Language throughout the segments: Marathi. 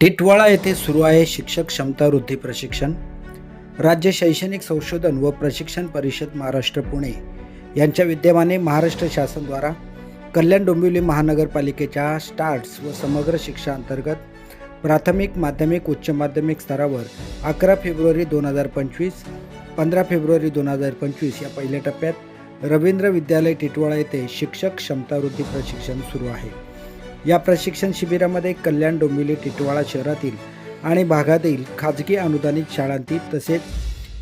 टिटवाळा येथे सुरू आहे शिक्षक क्षमता वृद्धी प्रशिक्षण. राज्य शैक्षणिक संशोधन व प्रशिक्षण परिषद महाराष्ट्र पुणे यांच्या विद्यमाने महाराष्ट्र शासनद्वारा कल्याण डोंबिवली महानगरपालिकेच्या स्टार्ट्स व समग्र शिक्षा अंतर्गत प्राथमिक माध्यमिक उच्च माध्यमिक स्तरावर अकरा फेब्रुवारी दोन हजार पंचवीस पंधरा फेब्रुवारी दोन हजार पंचवीस या पहिल्या टप्प्यात रवींद्र विद्यालय टिटवाळा येथे शिक्षक क्षमतावृद्धी प्रशिक्षण सुरू आहे. या प्रशिक्षण शिबिरामध्ये कल्याण डोंबिवली टिटवाळा शहरातील आणि भागातील खाजगी अनुदानित शाळांतील तसेच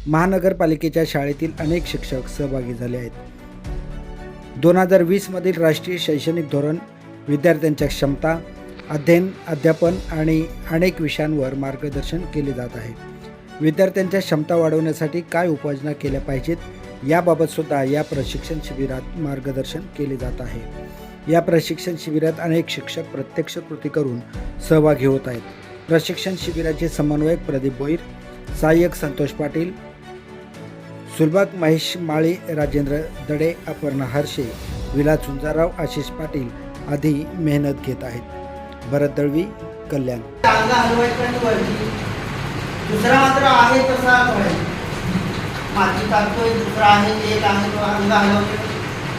महानगरपालिकेच्या शाळेतील अनेक शिक्षक सहभागी झाले आहेत. दोन हजार वीसमधील राष्ट्रीय शैक्षणिक धोरण विद्यार्थ्यांच्या क्षमता अध्ययन अध्यापन आणि अनेक विषयांवर मार्गदर्शन केले जात आहे. विद्यार्थ्यांच्या क्षमता वाढवण्यासाठी काय उपाययोजना केल्या पाहिजेत याबाबतसुद्धा या प्रशिक्षण शिबिरात मार्गदर्शन केले जात आहे. या प्रशिक्षण शिबिरात अनेक शिक्षक प्रत्यक्ष कृती करून सहभागी होत आहेत. प्रशिक्षण शिबिराचे समन्वयक प्रदीप भोईर सहाय्यक संतोष पाटील सुलभाग महेश माळी राजेंद्र दडे अपर्णा हर्षे विलास चुंजाराव आशिष पाटील आदी मेहनत घेत आहेत. भरत दळवी कल्याण. दुसरा मात्र आहे तसा माती टाकतोय दुसरा आहे एक आहे तो हलवतोय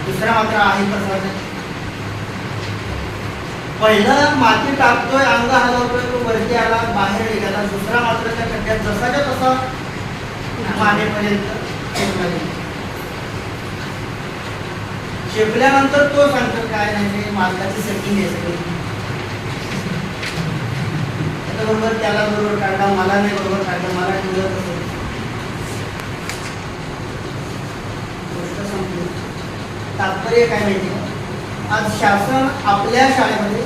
दुसरा मात्र आहे तसा पहिलं माती टाकतोय अंग हलवतोय तो वरती आला बाहेर निघाला दुसरा मात्र त्या खड्ड्यात जसाच्या तसा मानेपर्यंत शेपला. शेपल्यानंतर तो सांगतो काय नाही ते मालकाची सेटिंग आहे सगळी. बरोबर त्याला बरोबर काढला मला नाही बरोबर काढलं मला ठेवलं तसं. गोष्ट तात्पर्य काय माहिती? आज शासन आपल्या शाळेमध्ये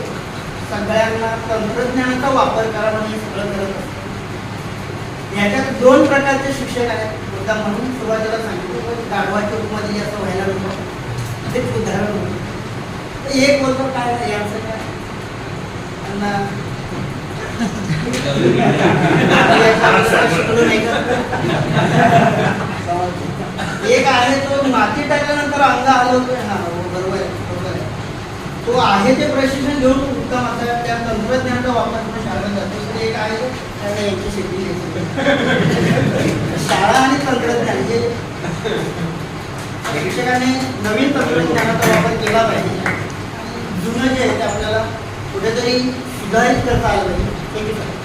सगळ्यांना तंत्रज्ञानाचा वापर करा म्हणून सगळं करत असतं. याच्यात दोन प्रकारचे शिक्षक आहेत. मुद्दा म्हणून सुरुवातीला सांगितलं पण गाढवाच्या रूपमध्ये असं व्हायला नको. ते उदाहरण होतं. तर एक होतं काय नाही यांचं? काय त्यांना एक आहे तो माती टाकल्यानंतर अंग हलवतोय हा बरोबर आहे बरोबर आहे तो आहे ते प्रशिक्षण घेऊन उत्तम आता त्या तंत्रज्ञानाचा वापर करून शाळा जातो. ते एक आहे त्याने यांची शेती शाळा आणि तंत्रज्ञान हे शिक्षकाने नवीन तंत्रज्ञानाचा वापर केला पाहिजे. आणि जुनं जे आहे ते आपल्याला कुठेतरी सुधारित करता आलं पाहिजे.